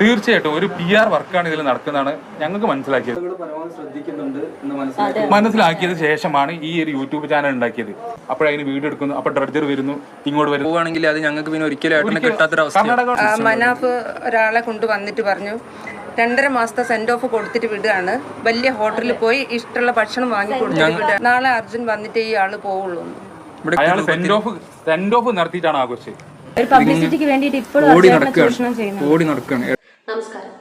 തീർച്ചയായിട്ടും ഒരു P R വർക്കാണ് ഇതിൽ നടക്കുന്നതാണ് ഞങ്ങൾക്ക് മനസ്സിലാക്കിയത്. ആളുകൾ പരമാവധി ശ്രദ്ധിക്കുന്നുണ്ട് എന്ന് മനസ്സിലാക്കി. മനസ്സിലാക്കിയത് ശേഷമാണ് ഈ ഒരു യൂട്യൂബ് ചാനൽ ഉണ്ടാക്കിയത്. അപ്പോഴതിന് വീഡിയോ എടുക്കുന്നു. അപ്പൊ ഡ്രഡ്ജർ വരുന്നു ഇങ്ങോട്ട് വരുന്നു. പോവുകയാണെങ്കിൽ അത് ഞങ്ങൾക്ക് പിന്നെ ഒരിക്കലും കിട്ടാത്തൊരവസ്ഥ മനാഫ് ഒരാളെ കൊണ്ടുവന്നിട്ട് പറഞ്ഞു രണ്ടര മാസത്തെ സെൻഡ് ഓഫ് കൊടുത്തിട്ട് വിടുകയാണ്. വലിയ ഹോട്ടലിൽ പോയി ഇഷ്ടമുള്ള ഭക്ഷണം വാങ്ങി കൊടുത്തിട്ട് നാളെ അർജുൻ വന്നിട്ട് ഈ ആൾ പോവുള്ളൂ. അയാൾ സെൻഡ് ഓഫ് സെൻഡ് ഓഫ് നടത്തിയിട്ടാണ് ആഘോഷിച്ചത്. ഒരു പബ്ലിസിറ്റിക്ക് വേണ്ടിയിട്ട് ഇപ്പോഴും ചൂഷണം ചെയ്യുന്നത്. ഓടി നടക്കുകയാണ്. നമസ്കാരം.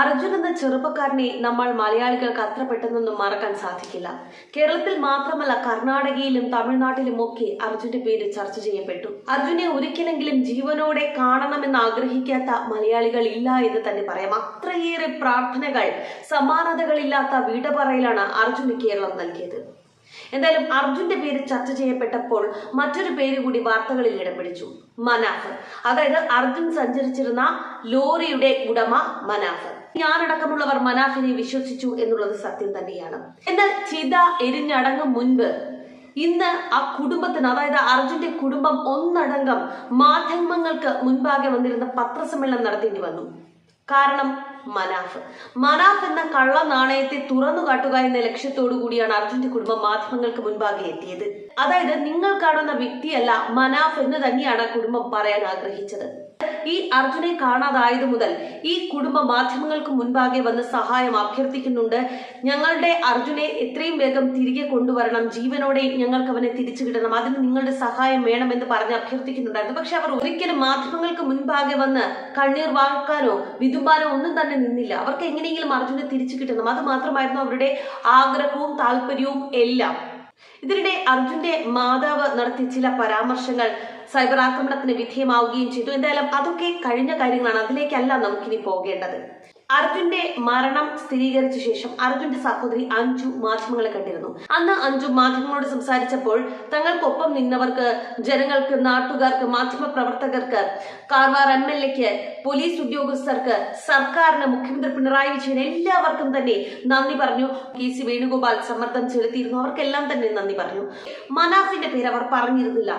അർജുൻ എന്ന ചെറുപ്പക്കാരനെ നമ്മൾ മലയാളികൾക്ക് അത്ര പെട്ടെന്നൊന്നും മറക്കാൻ സാധിക്കില്ല. കേരളത്തിൽ മാത്രമല്ല കർണാടകയിലും തമിഴ്നാട്ടിലും ഒക്കെ അർജുന്റെ പേര് ചർച്ച ചെയ്യപ്പെട്ടു. അർജുനെ ഒരിക്കലെങ്കിലും ജീവനോടെ കാണണമെന്ന് ആഗ്രഹിക്കാത്ത മലയാളികൾ ഇല്ല എന്ന് തന്നെ പറയാം. അത്രയേറെ പ്രാർത്ഥനകൾ സമാനതകളില്ലാത്ത വീട പറയലാണ് അർജുന് കേരളം നൽകിയത്. എന്തായാലും അർജുന്റെ പേര് ചർച്ച ചെയ്യപ്പെട്ടപ്പോൾ മറ്റൊരു പേര് കൂടി വാർത്തകളിൽ ഇടം പിടിച്ചു മനാഫ്. അതായത് അർജുൻ സഞ്ചരിച്ചിരുന്ന ലോറിയുടെ ഉടമ മനാഫ്. ഞാനടക്കമുള്ളവർ മനാഫിനെ വിശ്വസിച്ചു എന്നുള്ളത് സത്യം തന്നെയാണ്. എന്നാൽ ചിത എരിഞ്ഞടങ്ങും മുൻപ് ഇന്ന് ആ കുടുംബത്തിന് അതായത് അർജുന്റെ കുടുംബം ഒന്നടങ്കം മാധ്യമങ്ങൾക്ക് മുൻപാകെ വന്നിരുന്ന പത്രസമ്മേളനം നടത്തേണ്ടി വന്നു. കാരണം മനാഫ്. മനാഫ് എന്ന കള്ള നാണയത്തെ തുറന്നു കാട്ടുക എന്ന ലക്ഷ്യത്തോടു കൂടിയാണ് അർജുന്റെ കുടുംബം മാധ്യമങ്ങൾക്ക് മുൻപാകെ എത്തിയത്. അതായത് നിങ്ങൾ കാണുന്ന വ്യക്തിയല്ല മനാഫ് എന്ന് തന്നെയാണ് കുടുംബം പറയാൻ ആഗ്രഹിച്ചത്. ഈ അർജുനെ കാണാതായത് മുതൽ ഈ കുടുംബ മാധ്യമങ്ങൾക്ക് മുൻപാകെ വന്ന് സഹായം അഭ്യർത്ഥിക്കുന്നുണ്ട്. ഞങ്ങളുടെ അർജുനെ എത്രയും വേഗം തിരികെ കൊണ്ടുവരണം. ജീവനോടെ ഞങ്ങൾക്ക് അവനെ തിരിച്ചു കിട്ടണം. അതിന് നിങ്ങളുടെ സഹായം വേണമെന്ന് പറഞ്ഞ് അഭ്യർത്ഥിക്കുന്നുണ്ടായിരുന്നു. പക്ഷെ അവർ ഒരിക്കലും മാധ്യമങ്ങൾക്ക് മുൻപാകെ വന്ന് കണ്ണീർ വാക്കാനോ വിതുമ്പാനോ ഒന്നും തന്നെ നിന്നില്ല. അവർക്ക് എങ്ങനെയെങ്കിലും അർജുനെ തിരിച്ചു കിട്ടണം. അത് മാത്രമായിരുന്നു അവരുടെ ആഗ്രഹവും താല്പര്യവും എല്ലാം. ഇതിനിടെ അർജുന്റെ മാതാവ് നടത്തിയ ചില പരാമർശങ്ങൾ സൈബർ ആക്രമണത്തിന് വിധേയമാവുകയും ചെയ്തു. എന്തായാലും അതൊക്കെ കഴിഞ്ഞ കാര്യങ്ങളാണ്. അതിലേക്കല്ല നമുക്കിനി പോകേണ്ടത്. അർജുന്റെ മരണം സ്ഥിരീകരിച്ച ശേഷം അർജുന്റെ സഹോദരി അഞ്ജു മാധ്യമങ്ങളെ കണ്ടിരുന്നു. അന്ന് അഞ്ജു മാധ്യമങ്ങളോട് സംസാരിച്ചപ്പോൾ തങ്ങൾക്കൊപ്പം നിന്നവർക്ക് ജനങ്ങൾക്ക് നാട്ടുകാർക്ക് മാധ്യമ പ്രവർത്തകർക്ക് കാർവാർ എം എൽ എക്ക് പോലീസ് ഉദ്യോഗസ്ഥർക്ക് സർക്കാരിന് മുഖ്യമന്ത്രി പിണറായി വിജയൻ എല്ലാവർക്കും തന്നെ നന്ദി പറഞ്ഞു. കെ സി വേണുഗോപാൽ സമ്മർദ്ദം ചെലുത്തിയിരുന്നു. അവർക്കെല്ലാം തന്നെ നന്ദി പറഞ്ഞു. മനാഫിന്റെ പേര് അവർ പറഞ്ഞിരുന്നില്ല.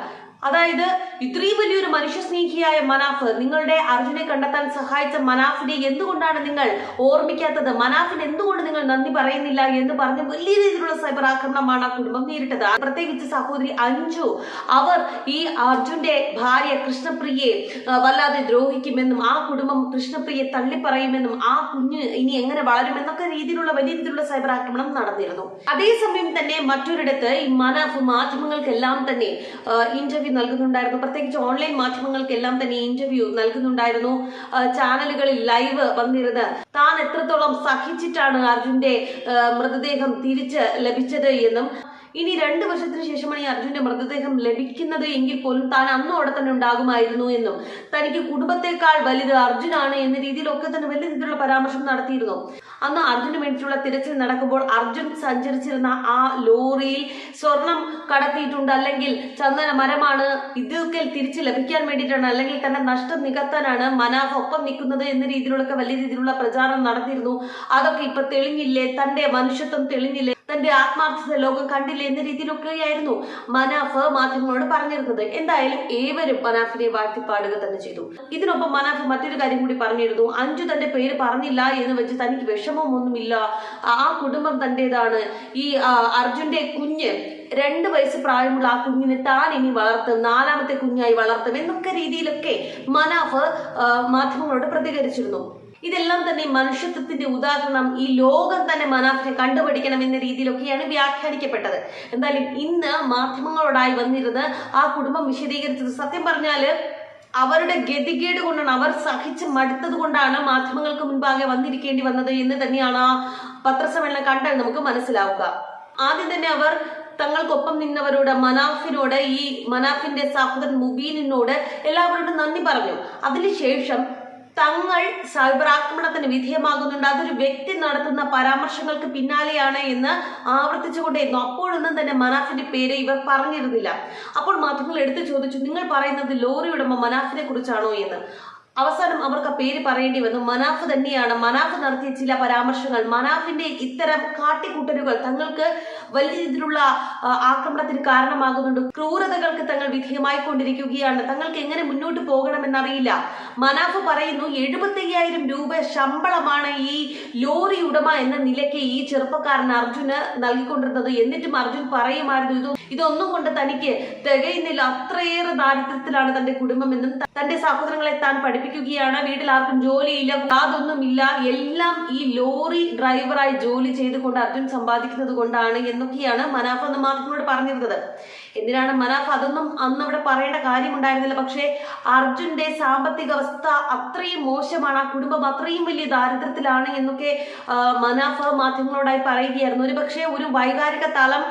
അതായത് ഇത്രയും വലിയൊരു മനുഷ്യസ്നേഹിയായ മനാഫ് നിങ്ങളുടെ അർജുനെ കണ്ടെത്താൻ സഹായിച്ച മനാഫിനെ എന്തുകൊണ്ടാണ് നിങ്ങൾ ഓർമ്മിക്കാത്തത്? മനാഫിന് എന്തുകൊണ്ട് നിങ്ങൾ നന്ദി പറയുന്നില്ല എന്ന് പറഞ്ഞ് വലിയ രീതിയിലുള്ള സൈബർ ആക്രമണമാണ് ആ കുടുംബം നേരിട്ടത്. പ്രത്യേകിച്ച് സഹോദരി അഞ്ജു അവർ ഈ അർജുന്റെ ഭാര്യ കൃഷ്ണപ്രിയയെ വല്ലാതെ ദ്രോഹിക്കുമെന്നും ആ കുടുംബം കൃഷ്ണപ്രിയെ തള്ളിപ്പറയുമെന്നും ആ കുഞ്ഞ് ഇനി എങ്ങനെ വളരുമെന്നൊക്കെ രീതിയിലുള്ള വലിയ രീതിയിലുള്ള സൈബർ ആക്രമണം നടന്നിരുന്നു. അതേസമയം തന്നെ മറ്റൊരിടത്ത് ഈ മനാഫ് മാധ്യമങ്ങൾക്കെല്ലാം തന്നെ ഇന്റർവ്യൂ നൽകുന്നുണ്ടായിരുന്നു. പ്രത്യേകിച്ച് ഓൺലൈൻ മാധ്യമങ്ങൾക്കെല്ലാം തന്നെ ഇന്റർവ്യൂ നൽകുന്നുണ്ടായിരുന്നു. ചാനലുകളിൽ ലൈവ് വന്നിരുന്ന് താൻ എത്രത്തോളം സഹിച്ചിട്ടാണ് അർജുന്റെ മൃതദേഹം തിരിച്ച് ലഭിച്ചത് എന്നും ഇനി രണ്ട് വർഷത്തിന് ശേഷമാണ് ഈ അർജുന്റെ മൃതദേഹം ലഭിക്കുന്നത് എങ്കിൽ പോലും താൻ അന്നും അവിടെ തന്നെ ഉണ്ടാകുമായിരുന്നു എന്നും. തനിക്ക് കുടുംബത്തെക്കാൾ വലുത് അർജുനാണ് എന്ന രീതിയിലൊക്കെ തന്നെ വലിയ രീതിയിലുള്ള പരാമർശം നടത്തിയിരുന്നു. അന്ന് അർജുന് വേണ്ടിയിട്ടുള്ള തിരച്ചിൽ നടക്കുമ്പോൾ അർജുൻ സഞ്ചരിച്ചിരുന്ന ആ ലോറിയിൽ സ്വർണം കടത്തിയിട്ടുണ്ട്. അല്ലെങ്കിൽ ചന്ദന മരമാണ് ഇതൊക്കെ തിരിച്ച് ലഭിക്കാൻ വേണ്ടിയിട്ടാണ് അല്ലെങ്കിൽ തന്റെ നഷ്ടം നികത്താനാണ് മനാഫ് ഒപ്പം നിൽക്കുന്നത് എന്ന രീതിയിലുള്ള വലിയ രീതിയിലുള്ള പ്രചാരണം നടത്തിയിരുന്നു അതൊക്കെ ഇപ്പൊ തെളിഞ്ഞില്ലേ? തന്റെ മനുഷ്യത്വം തെളിഞ്ഞില്ലേ? തന്റെ ആത്മാർത്ഥത ലോകം കണ്ടില്ല എന്ന രീതിയിലൊക്കെയായിരുന്നു മനാഫ് മാധ്യമങ്ങളോട് പറഞ്ഞിരുന്നത്. എന്തായാലും ഏവരും മനാഫിനെ വാഴ്ത്തിപ്പാടുക തന്നെ ചെയ്തു. ഇതിനൊപ്പം മനാഫ് മറ്റൊരു കാര്യം കൂടി പറഞ്ഞിരുന്നു. അഞ്ചു തന്റെ പേര് പറഞ്ഞില്ല എന്ന് വെച്ച് തനിക്ക് വിഷമമൊന്നുമില്ല. ആ കുടുംബം തന്റേതാണ്. ഈ അർജുന്റെ കുഞ്ഞ് രണ്ട് വയസ്സ് പ്രായമുള്ള ആ കുഞ്ഞിനെ താൻ ഇനി വളർത്തും നാലാമത്തെ കുഞ്ഞായി വളർത്തും എന്നൊക്കെ രീതിയിലൊക്കെ മനാഫ് മാധ്യമങ്ങളോട് പ്രതികരിച്ചിരുന്നു. ഇതെല്ലാം തന്നെ മനുഷ്യത്വത്തിന്റെ ഉദാഹരണം. ഈ ലോകം തന്നെ മനാഫിനെ കണ്ടുപിടിക്കണം എന്ന രീതിയിലൊക്കെയാണ് വ്യാഖ്യാനിക്കപ്പെട്ടത്. എന്തായാലും ഇന്ന് മാധ്യമങ്ങളോടായി വന്നിരുന്ന് ആ കുടുംബം വിശദീകരിച്ചത് സത്യം പറഞ്ഞാൽ അവരുടെ ഗതികേട് കൊണ്ടാണ് അവർ സഹിച്ച് മടുത്തത് കൊണ്ടാണ് മാധ്യമങ്ങൾക്ക് മുൻപാകെ വന്നിരിക്കേണ്ടി വന്നത് എന്ന് തന്നെയാണ് ആ പത്രസമ്മേളനം കണ്ടാൽ നമുക്ക് മനസ്സിലാവുക. ആദ്യം തന്നെ അവർ തങ്ങൾക്കൊപ്പം നിന്നവരോട് മനാഫിനോട് ഈ മനാഫിന്റെ സഹോദരൻ മുബീനിനോട് എല്ലാവരോടും നന്ദി പറഞ്ഞു. അതിനുശേഷം തങ്ങൾ സൈബർ ആക്രമണത്തിന് വിധേയമാകുന്നുണ്ട്. അതൊരു വ്യക്തി നടത്തുന്ന പരാമർശങ്ങൾക്ക് പിന്നാലെയാണ് എന്ന് ആവർത്തിച്ചുകൊണ്ടേയിരുന്നു. അപ്പോഴൊന്നും തന്നെ മനാഫിന്റെ പേര് ഇവർ പറഞ്ഞിരുന്നില്ല. അപ്പോൾ മാധ്യമങ്ങൾ എടുത്തു ചോദിച്ചു നിങ്ങൾ പറയുന്നത് ലോറി ഉടമ മനാഫിനെ കുറിച്ചാണോ? എന്ന്. അവസാനം അവർക്ക് പേര് പറയേണ്ടി വന്നു. മനാഫ് തന്നെയാണ്. മനാഫ് നടത്തിയ ചില പരാമർശങ്ങൾ. മനാഫിന്റെ ഇത്തരം കാട്ടിക്കൂട്ടലുകൾ തങ്ങൾക്ക് വലിയ രീതിയിലുള്ള ആക്രമണത്തിന് കാരണമാകുന്നുണ്ട്. ക്രൂരതകൾക്ക് തങ്ങൾ വിധേയമായിക്കൊണ്ടിരിക്കുകയാണ്. തങ്ങൾക്ക് എങ്ങനെ മുന്നോട്ട് പോകണമെന്നറിയില്ല. മനാഫ് പറയുന്നു എഴുപത്തയ്യായിരം രൂപ ശമ്പളമാണ് ഈ ലോറി ഉടമ എന്ന നിലയ്ക്ക് ഈ ചെറുപ്പക്കാരൻ അർജുന് നൽകിക്കൊണ്ടിരുന്നത്. എന്നിട്ടും അർജുൻ പറയുമായിരുന്നു ഇത് ഇതൊന്നും കൊണ്ട് തനിക്ക് തികയുന്നില്ല. അത്രയേറെ ദാരിദ്ര്യത്തിലാണ് തന്റെ കുടുംബമെന്നും തന്റെ സഹോദരങ്ങളെ താൻ പഠിപ്പിക്കുകയാണ്. വീട്ടിൽ ആർക്കും ജോലിയില്ല ഇല്ല എല്ലാം ഈ ലോറി ഡ്രൈവറായി ജോലി ചെയ്തുകൊണ്ട് അർജുൻ സമ്പാദിക്കുന്നത് കൊണ്ടാണ് എന്നൊക്കെയാണ് മനാഫ് മാധ്യമങ്ങളോട് പറഞ്ഞിരുന്നത്. എന്തിനാണ് മനാഫ് അതൊന്നും അന്ന് അവിടെ പറയേണ്ട കാര്യമുണ്ടായിരുന്നില്ല. പക്ഷേ അർജുന്റെ സാമ്പത്തിക അവസ്ഥ അത്രയും മോശമാണ്. ആ കുടുംബം അത്രയും വലിയ ദാരിദ്ര്യത്തിലാണ് എന്നൊക്കെ മനാഫ് മാധ്യമങ്ങളോടായി പറയുകയായിരുന്നു. ഒരു പക്ഷേ ഒരു വൈകാരിക തലം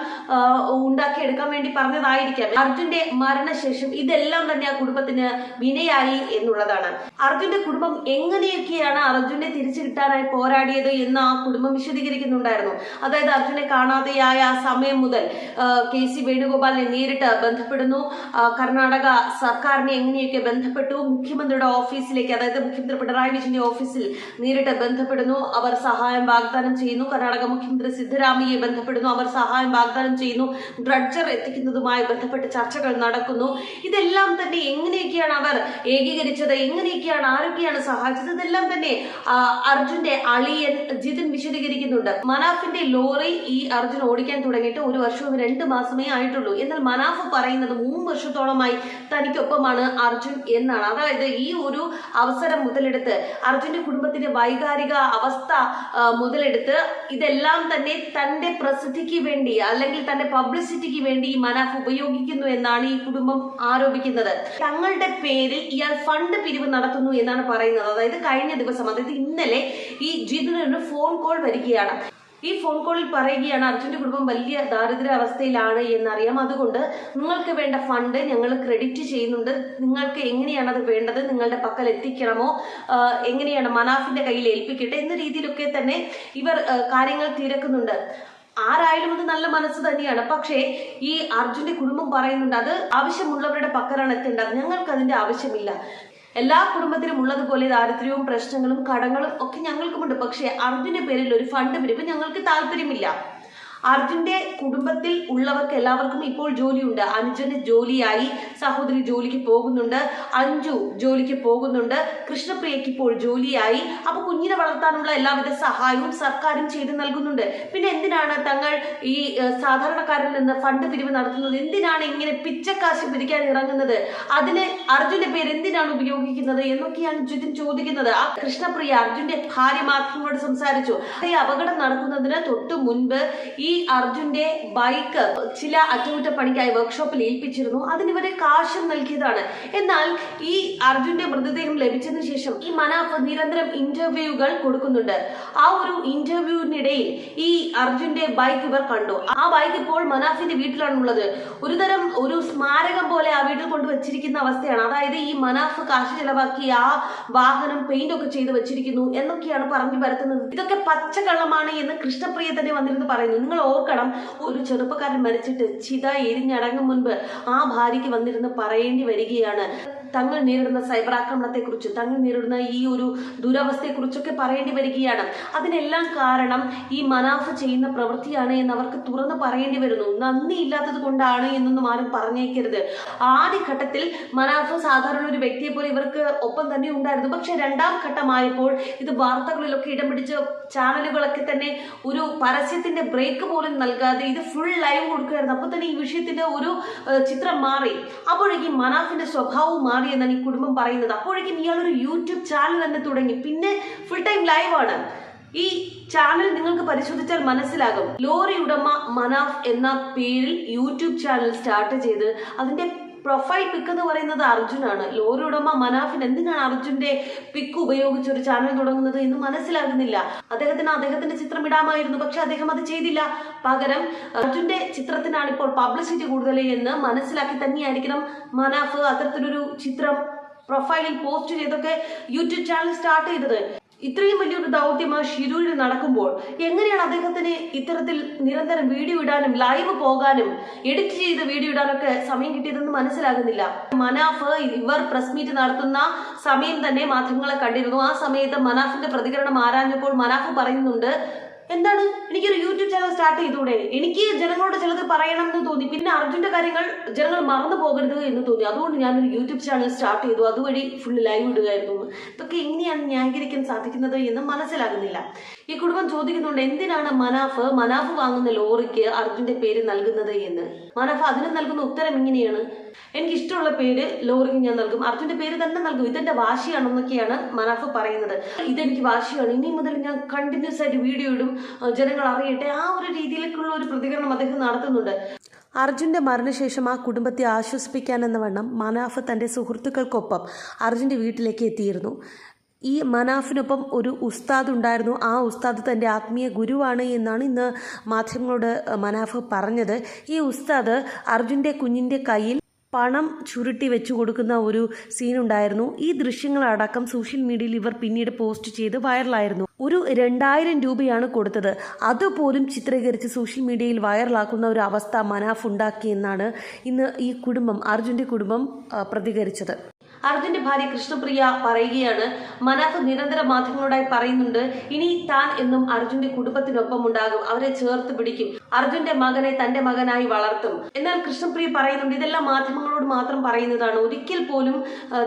ഉണ്ടാക്കിയെടുക്കാൻ വേണ്ടി പറഞ്ഞതായിരിക്കാം. അർജുന്റെ മരണശേഷം ഇതെല്ലാം തന്നെ ആ കുടുംബത്തിന് വിനയായി എന്നുള്ളതാണ്. അർജുന്റെ കുടുംബം എങ്ങനെയൊക്കെയാണ് അർജുനെ തിരിച്ചു കിട്ടാനായി പോരാടിയത് എന്ന് ആ കുടുംബം വിശദീകരിക്കുന്നുണ്ടായിരുന്നു. അതായത് അർജുനെ കാണാതെയായ ആ സമയം മുതൽ കെ സി വേണുഗോപാലിനെ നേരിട്ട് ബന്ധപ്പെടുന്നു. കർണാടക സർക്കാരിനെ എങ്ങനെയൊക്കെ ബന്ധപ്പെട്ടു? മുഖ്യമന്ത്രിയുടെ ഓഫീസിലേക്ക് അതായത് മുഖ്യമന്ത്രി പിണറായി വിജയന്റെ ഓഫീസിൽ നേരിട്ട് ബന്ധപ്പെടുന്നു. അവർ സഹായം വാഗ്ദാനം ചെയ്യുന്നു. കർണാടക മുഖ്യമന്ത്രി സിദ്ധരാമയ്യെ ബന്ധപ്പെടുന്നു. അവർ സഹായം വാഗ്ദാനം ചെയ്യുന്നു. ഡ്രഡ്ജർ എത്തിക്കുന്നതുമായി ബന്ധപ്പെട്ട് ചർച്ചകൾ നടക്കുന്നു. ഇതെല്ലാം തന്നെ എങ്ങനെയൊക്കെയാണ് അവർ ഏകീകരിച്ചത്? എങ്ങനെയൊക്കെയാണ് ആരൊക്കെയാണ് സഹായിച്ചത്? ഇതെല്ലാം തന്നെ അർജുന്റെ അളിയൻ ജിതിൻ വിശദീകരിക്കുന്നുണ്ട്. മനാഫിന്റെ ലോറി ഈ അർജുൻ ഓടിക്കാൻ തുടങ്ങിയിട്ട് ഒരു വർഷവും രണ്ട് മാസമേ ആയിട്ടുള്ളൂ. എന്നാൽ മനാഫ് പറയുന്നത് മൂന്ന് വർഷത്തോളമായി തനിക്കൊപ്പമാണ് അർജുൻ എന്നാണ്. അതായത് ഈ ഒരു അവസരം മുതലെടുത്ത് അർജുന്റെ കുടുംബത്തിന്റെ വൈകാരിക അവസ്ഥ മുതലെടുത്ത് ഇതെല്ലാം തന്നെ തന്റെ പ്രസിദ്ധിക്ക് വേണ്ടി അല്ലെങ്കിൽ തന്റെ പബ്ലിസിറ്റിക്ക് വേണ്ടി ഈ മനാഫ് ഉപയോഗിക്കുന്നു എന്നാണ് ഈ കുടുംബം ആരോപിക്കുന്നത്. തങ്ങളുടെ പേരിൽ ഇയാൾ ഫണ്ട് പിരിവ് നടത്തുന്നു എന്നാണ് പറയുന്നത്. അതായത് കഴിഞ്ഞ ദിവസം അതായത് ഇന്നലെ ഈ ജിതിന് ഫോൺ കോൾ വരികയാണ്. ഈ ഫോൺ കോളിൽ പറയുകയാണ് അർജുന്റെ കുടുംബം വലിയ ദാരിദ്ര്യ അവസ്ഥയിലാണ് എന്നറിയാം. അതുകൊണ്ട് നിങ്ങൾക്ക് വേണ്ട ഫണ്ട് ഞങ്ങൾ ക്രെഡിറ്റ് ചെയ്യുന്നുണ്ട്. നിങ്ങൾക്ക് എങ്ങനെയാണ് അത് വേണ്ടത്? നിങ്ങളുടെ പക്കൽ എത്തിക്കണമോ? എങ്ങനെയാണ് മനാഫിന്റെ കയ്യിൽ ഏൽപ്പിക്കട്ടെ? എന്ന രീതിയിലൊക്കെ തന്നെ ഇവർ കാര്യങ്ങൾ തിരക്കുന്നുണ്ട്. ആരായാലും അത് നല്ല മനസ്സ് തന്നെയാണ്. പക്ഷേ ഈ അർജുന്റെ കുടുംബം പറയുന്നുണ്ട് അത് ആവശ്യമുള്ളവരുടെ പക്കലാണ് എത്തേണ്ടത്. ഞങ്ങൾക്ക് അതിന്റെ ആവശ്യമില്ല. എല്ലാ കുടുംബത്തിലും ഉള്ളതുപോലെ ദാരിദ്ര്യവും പ്രശ്നങ്ങളും കടങ്ങളും ഒക്കെ ഞങ്ങൾക്കുമുണ്ട്. പക്ഷേ അർജുന്റെ പേരിൽ ഒരു ഫണ്ട് പിരിവ് ഞങ്ങൾക്ക് താല്പര്യമില്ല. അർജുന്റെ കുടുംബത്തിൽ ഉള്ളവർക്ക് എല്ലാവർക്കും ഇപ്പോൾ ജോലിയുണ്ട്. അനുജന് ജോലിയായി സഹോദരി ജോലിക്ക് പോകുന്നുണ്ട് അഞ്ജു ജോലിക്ക് പോകുന്നുണ്ട് കൃഷ്ണപ്രിയയ്ക്ക് ഇപ്പോൾ ജോലിയായി. അപ്പൊ കുഞ്ഞിനെ വളർത്താനുള്ള എല്ലാവിധ സഹായവും സർക്കാരും ചെയ്തു നൽകുന്നുണ്ട്. പിന്നെ എന്തിനാണ് തങ്ങൾ ഈ സാധാരണക്കാരിൽ നിന്ന് ഫണ്ട് പിരിവ് നടത്തുന്നത്? എന്തിനാണ് ഇങ്ങനെ പിച്ചക്കാശ് പിരിക്കാൻ ഇറങ്ങുന്നത്? അതിന് അർജുന്റെ പേര് എന്തിനാണ് ഉപയോഗിക്കുന്നത് എന്നൊക്കെയാണ് ജിതിൻ ചോദിക്കുന്നത്. ആ കൃഷ്ണപ്രിയ അർജുന്റെ ഭാര്യ മാധ്യമങ്ങളോട് സംസാരിച്ചു. ഈ അപകടം നടക്കുന്നതിന് തൊട്ട് മുൻപ് ഈ അർജുന്റെ ബൈക്ക് ചില അറ്റകുറ്റപ്പണിക്കായി വർക്ക്ഷോപ്പിൽ ഏൽപ്പിച്ചിരുന്നു. അതിന് ഇവരെ കാശും നൽകിയതാണ്. എന്നാൽ ഈ അർജുന്റെ മൃതദേഹം ലഭിച്ചതിന് ശേഷം ഈ മനാഫ് നിരന്തരം ഇന്റർവ്യൂകൾ കൊടുക്കുന്നുണ്ട്. ആ ഒരു ഇന്റർവ്യൂവിനിടയിൽ ഈ അർജുന്റെ ബൈക്ക് ഇവർ കണ്ടു. ആ ബൈക്ക് ഇപ്പോൾ മനാഫിന്റെ വീട്ടിലാണുള്ളത്. ഒരുതരം ഒരു സ്മാരകം പോലെ ആ വീട്ടിൽ കൊണ്ട് വെച്ചിരിക്കുന്ന അവസ്ഥയാണ്. അതായത് ഈ മനാഫ് കാശ് ചെലവാക്കി ആ വാഹനം പെയിന്റ് ഒക്കെ ചെയ്ത് വെച്ചിരിക്കുന്നു എന്നൊക്കെയാണ് പറഞ്ഞു പരത്തുന്നത്. ഇതൊക്കെ പച്ചക്കള്ളമാണ് എന്ന് കൃഷ്ണപ്രിയ തന്നെ വന്നിരുന്നു പറയുന്നു. നിങ്ങൾ ഓർക്കണം. ഒരു ചെറുപ്പക്കാരൻ മരിച്ചിട്ട് ചിത എരിഞ്ഞടങ്ങും മുൻപ് ആ ഭാര്യയ്ക്ക് വന്നിരുന്ന് പറയേണ്ടി വരികയാണ്. തങ്ങൾ നേരിടുന്ന സൈബർ ആക്രമണത്തെക്കുറിച്ച് തങ്ങൾ നേരിടുന്ന ഈ ഒരു ദുരവസ്ഥയെക്കുറിച്ചൊക്കെ പറയേണ്ടി വരികയാണ്. അതിനെല്ലാം കാരണം ഈ മനാഫ് ചെയ്യുന്ന പ്രവൃത്തിയാണ് എന്ന് അവർക്ക് തുറന്ന് പറയേണ്ടി വരുന്നു. നന്ദി ഇല്ലാത്തത് കൊണ്ടാണ് എന്നൊന്നും ആരും പറഞ്ഞേക്കരുത്. ആദ്യഘട്ടത്തിൽ മനാഫ് സാധാരണ ഒരു വ്യക്തിയെ പോലെ ഇവർക്ക് ഒപ്പം തന്നെ ഉണ്ടായിരുന്നു. പക്ഷെ രണ്ടാം ഘട്ടമായപ്പോൾ ഇത് വാർത്തകളിലൊക്കെ ഇടം പിടിച്ച ചാനലുകളൊക്കെ തന്നെ ഒരു പരസ്യത്തിന്റെ ബ്രേക്ക് പോലും നൽകാതെ ഇത് ഫുൾ ലൈവ് കൊടുക്കുകയായിരുന്നു. അപ്പോൾ തന്നെ ഈ വിഷയത്തിന്റെ ഒരു ചിത്രം മാറി. അപ്പോഴേക്കും മനാഫിന്റെ സ്വഭാവം മാറി. എന്നാണ് ഈ കുടുംബം പറയുന്നത്. അപ്പോഴേക്കും ഇയാൾ ഒരു യൂട്യൂബ് ചാനൽ തന്നെ തുടങ്ങി. പിന്നെ ഫുൾ ടൈം ലൈവാണ് ഈ ചാനൽ നിങ്ങൾക്ക് പരിശോധിച്ചാൽ മനസ്സിലാകും. ലോറി ഉടമ മനാഫ് എന്ന പേരിൽ യൂട്യൂബ് ചാനൽ സ്റ്റാർട്ട് ചെയ്ത് അതിന്റെ പ്രൊഫൈൽ പിക്ക് എന്ന് പറയുന്നത് അർജുനാണ്. ലോറി ഉടമ മനാഫിൻ എന്തിനാണ് അർജുന്റെ പിക്ക് ഉപയോഗിച്ച് ഒരു ചാനൽ തുടങ്ങുന്നത് എന്ന് മനസ്സിലാകുന്നില്ല. അദ്ദേഹത്തിന് അദ്ദേഹത്തിന്റെ ചിത്രം ഇടാമായിരുന്നു പക്ഷെ അദ്ദേഹം അത് ചെയ്തില്ല. പകരം അർജുന്റെ ചിത്രത്തിനാണ് ഇപ്പോൾ പബ്ലിസിറ്റി കൂടുതൽ എന്ന് മനസ്സിലാക്കി തന്നെയായിരിക്കണം മനാഫ് അത്തരത്തിലൊരു ചിത്രം പ്രൊഫൈലിൽ പോസ്റ്റ് ചെയ്തൊക്കെ യൂട്യൂബ് ചാനൽ സ്റ്റാർട്ട് ചെയ്തത്. ഇത്രയും വലിയൊരു ദൗത്യം ആ ഷിരൂരിൽ നടക്കുമ്പോൾ എങ്ങനെയാണ് അദ്ദേഹത്തിന് ഇത്തരത്തിൽ നിരന്തരം വീഡിയോ ഇടാനും ലൈവ് പോകാനും എഡിറ്റ് ചെയ്ത് വീഡിയോ ഇടാനൊക്കെ സമയം കിട്ടിയതെന്ന് മനസ്സിലാകുന്നില്ല. മനാഫ് ഇവർ പ്രസ് മീറ്റ് നടത്തുന്ന സമയം തന്നെ മാധ്യമങ്ങളെ കണ്ടിരുന്നു. ആ സമയത്ത് മനാഫിന്റെ പ്രതികരണം ആരാഞ്ഞപ്പോൾ മനാഫ് പറയുന്നുണ്ട് എന്താണ്? എനിക്കൊരു യൂട്യൂബ് ചാനൽ സ്റ്റാർട്ട് ചെയ്തൂടെ എനിക്ക് ജനങ്ങളോട് ചിലത് പറയണം എന്ന് തോന്നി. പിന്നെ അർജുന്റെ കാര്യങ്ങൾ ജനങ്ങൾ മറന്നു പോകരുത് എന്ന് തോന്നി. അതുകൊണ്ട് ഞാനൊരു യൂട്യൂബ് ചാനൽ സ്റ്റാർട്ട് ചെയ്തു. അതുവഴി ഫുൾ ലൈവ് ഇടുകയായിരുന്നു. ഇതൊക്കെ എങ്ങനെയാണ് ന്യായീകരിക്കാൻ സാധിക്കുന്നത് എന്ന് മനസ്സിലാകുന്നില്ല. ഈ കുടുംബം ചോദിക്കുന്നുണ്ട് എന്തിനാണ് മനാഫ് മനാഫ് വാങ്ങുന്ന ലോറിക്ക് അർജുന്റെ പേര് നൽകുന്നത് എന്ന്? മനാഫ് അതിന് നൽകുന്ന ഉത്തരം ഇങ്ങനെയാണ്. എനിക്ക് ഇഷ്ടമുള്ള പേര് ലോറിക്ക് ഞാൻ നൽകും. അർജുന്റെ പേര് തന്നെ നൽകും. ഇതെന്റെ വാശിയാണെന്നൊക്കെയാണ് മനാഫ് പറയുന്നത്. ഇതെനിക്ക് വാശിയാണ്. ഇനി മുതൽ ഞാൻ കണ്ടിന്യൂസ് ആയിട്ട് വീഡിയോ ഇടും. ജനങ്ങൾ അറിയട്ടെ. ആ ഒരു രീതിയിലേക്കുള്ള ഒരു പ്രതികരണം അദ്ദേഹം നടത്തുന്നുണ്ട്. അർജുന്റെ മരണശേഷം ആ കുടുംബത്തെ ആശ്വസിപ്പിക്കാൻ എന്ന വണ്ണം മനാഫ് തന്റെ സുഹൃത്തുക്കൾക്കൊപ്പം അർജുന്റെ വീട്ടിലേക്ക് എത്തിയിരുന്നു. ഈ മനാഫിനൊപ്പം ഒരു ഉസ്താദ് ഉണ്ടായിരുന്നു. ആ ഉസ്താദ് തന്റെ ആത്മീയ ഗുരുവാണ് എന്നാണ് ഇന്ന് മാധ്യമങ്ങളോട് മനാഫ് പറഞ്ഞത്. ഈ ഉസ്താദ് അർജുന്റെ കുഞ്ഞിന്റെ കയ്യിൽ പണം ചുരുട്ടി വെച്ചു കൊടുക്കുന്ന ഒരു സീനുണ്ടായിരുന്നു ഈ ദൃശ്യങ്ങളടക്കം സോഷ്യൽ മീഡിയയിൽ ഇവർ പിന്നീട് പോസ്റ്റ് ചെയ്ത് വൈറലായിരുന്നു. ഒരു രണ്ടായിരം രൂപയാണ് കൊടുത്തത്. അതുപോലും ചിത്രീകരിച്ച് സോഷ്യൽ മീഡിയയിൽ വൈറലാക്കുന്ന ഒരു അവസ്ഥ മനാഫ് ഉണ്ടാക്കിയെന്നാണ് ഇന്ന് ഈ കുടുംബം അർജുന്റെ കുടുംബം പ്രതികരിച്ചത്. അർജുന്റെ ഭാര്യ കൃഷ്ണപ്രിയ പറയുകയാണ് മനാഫ് നിരന്തര മാധ്യമങ്ങളോടായി പറയുന്നുണ്ട് ഇനി താൻ എന്നും അർജുന്റെ കുടുംബത്തിനൊപ്പം ഉണ്ടാകും അവരെ ചേർത്ത് പിടിക്കും അർജുന്റെ മകനെ തന്റെ മകനായി വളർത്തും. എന്നാൽ കൃഷ്ണപ്രിയ പറയുന്നുണ്ട് ഇതെല്ലാം മാധ്യമങ്ങളോട് മാത്രം പറയുന്നതാണ്. ഒരിക്കൽ പോലും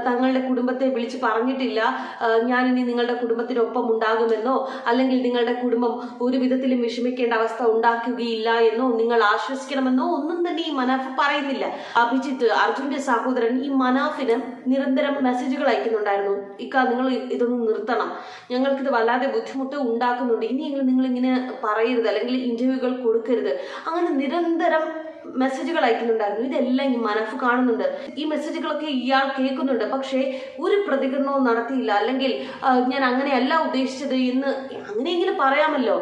തങ്ങളുടെ കുടുംബത്തെ വിളിച്ച് പറഞ്ഞിട്ടില്ല ഞാൻ ഇനി നിങ്ങളുടെ കുടുംബത്തിനൊപ്പം ഉണ്ടാകുമെന്നോ അല്ലെങ്കിൽ നിങ്ങളുടെ കുടുംബം ഒരു വിധത്തിലും വിഷമിക്കേണ്ട അവസ്ഥ ഉണ്ടാക്കുകയില്ല എന്നോ നിങ്ങൾ ആശ്വസിക്കണമെന്നോ ഒന്നും തന്നെ ഈ മനാഫ് പറയുന്നില്ല. അഭിജിത്ത് അർജുന്റെ സഹോദരൻ ഈ മനാഫിന് നിരന്തരം മെസ്സേജുകൾ അയക്കുന്നുണ്ടായിരുന്നു. ഇക്ക നിങ്ങൾ ഇതൊന്ന് നിർത്തണം. ഞങ്ങൾക്കിത് വല്ലാതെ ബുദ്ധിമുട്ട് ഉണ്ടാക്കുന്നുണ്ട്. ഇനിയെങ്കിലും നിങ്ങൾ ഇങ്ങനെ പറയരുത്. അല്ലെങ്കിൽ ഇന്റർവ്യൂകൾ കൊടുക്കരുത്. അങ്ങനെ നിരന്തരം മെസ്സേജുകൾ അയക്കുന്നുണ്ടായിരുന്നു. ഇതെല്ലാം ഈ മനഫ് കാണുന്നുണ്ട്. ഈ മെസ്സേജുകളൊക്കെ ഇയാൾ കേൾക്കുന്നുണ്ട്. പക്ഷേ ഒരു പ്രതികരണവും നടത്തിയില്ല. അല്ലെങ്കിൽ ഞാൻ അങ്ങനെയല്ല ഉദ്ദേശിച്ചത് എന്ന് അങ്ങനെയെങ്കിലും പറയാമല്ലോ.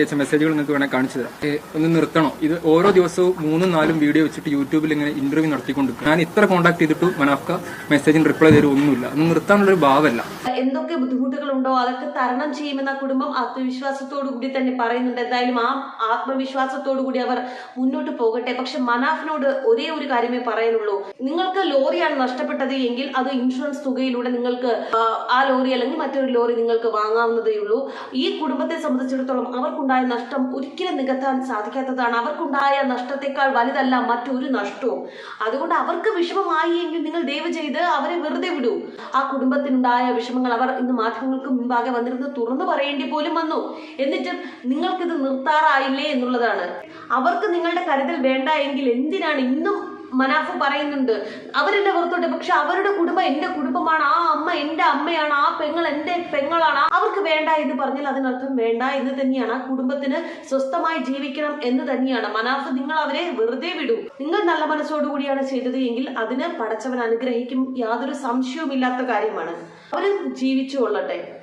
അയച്ച മെസ്സേജുകൾ നിങ്ങൾക്ക് വേണേൽ കാണിച്ചു തരാം. ഒന്ന് നിർത്തണം. ഇത് ഓരോ ദിവസവും മൂന്നും നാലും വീഡിയോ വെച്ചിട്ട് യൂട്യൂബിൽ ഇങ്ങനെ ഇന്റർവ്യൂ നടത്തിക്കൊണ്ട് ഞാൻ ഇത്ര കോൺടാക്ട് ചെയ്തിട്ട് മനാഫ്ക മെസ്സേജിന് റിപ്ലൈ തരും ഒന്നുമില്ല ഒന്ന് നിർത്താനുള്ള ഒരു ഭാവമല്ല. എന്തൊക്കെ ബുദ്ധിമുട്ടുകൾ ഉണ്ടോ അതൊക്കെ തരണം ചെയ്യുമെന്ന കുടുംബം ആത്മവിശ്വാസത്തോടു കൂടി തന്നെ പറയുന്നുണ്ട്. എന്തായാലും ആ ആത്മവിശ്വാസത്തോടു കൂടി അവർ മുന്നോട്ട് പോകട്ടെ പക്ഷെ മനാഫിനോട് ഒരേ ഒരു കാര്യമേ പറയാനുള്ളൂ. നിങ്ങൾക്ക് ലോറിയാണ് നഷ്ടപ്പെട്ടത് എങ്കിൽ അത് ഇൻഷുറൻസ് തുകയിലൂടെ നിങ്ങൾക്ക് ആ, ലോറി അല്ലെങ്കിൽ മറ്റൊരു ലോറി നിങ്ങൾക്ക് വാങ്ങാവുന്നതേ ഉള്ളൂ. ഈ കുടുംബത്തെ സംബന്ധിച്ചിടത്തോളം അവർക്കുണ്ടായ നഷ്ടം ഒരിക്കലും നികത്താൻ സാധിക്കാത്തതാണ്. അവർക്കുണ്ടായ നഷ്ടത്തെക്കാൾ വലുതല്ല മറ്റൊരു നഷ്ടവും. അതുകൊണ്ട് അവർക്ക് വിഷമമായി എങ്കിൽ നിങ്ങൾ ദയവ് ചെയ്ത് അവരെ വെറുതെ വിടൂ. ആ കുടുംബത്തിനുണ്ടായ വിഷമങ്ങൾ അവർ ഇന്ന് മാധ്യമങ്ങൾക്ക് മുൻപാകെ വന്നിരുന്ന് തുറന്നു പറയേണ്ടി പോലും വന്നു. എന്നിട്ടും നിങ്ങൾക്കിത് നിർത്താറായില്ലേ എന്നുള്ളതാണ്. അവർക്ക് നിങ്ങളുടെ കരുതൽ വേണ്ട എങ്കിൽ എന്തിനാണ് ഇന്നും മനാഫ് പറയുന്നുണ്ട്? അവരെന്റെ പുറത്തോട്ട് പക്ഷെ അവരുടെ കുടുംബം എന്റെ കുടുംബമാണ്. ആ അമ്മ എന്റെ അമ്മയാണ്. ആ പെങ്ങൾ എന്റെ പെങ്ങളാണ്. അവർക്ക് വേണ്ട എന്ന് പറഞ്ഞാൽ അതിനർത്ഥം വേണ്ട എന്ന് തന്നെയാണ്. ആ കുടുംബത്തിന് സ്വസ്ഥമായി ജീവിക്കണം എന്ന് തന്നെയാണ്. മനാഫ് നിങ്ങൾ അവരെ വെറുതെ വിടൂ. നിങ്ങൾ നല്ല മനസ്സോടുകൂടിയാണ് ചെയ്തത് എങ്കിൽ അതിന് പടച്ചവൻ അനുഗ്രഹിക്കും. യാതൊരു സംശയവുമില്ലാത്ത കാര്യമാണ്. അവരും ജീവിച്ചു കൊള്ളട്ടെ.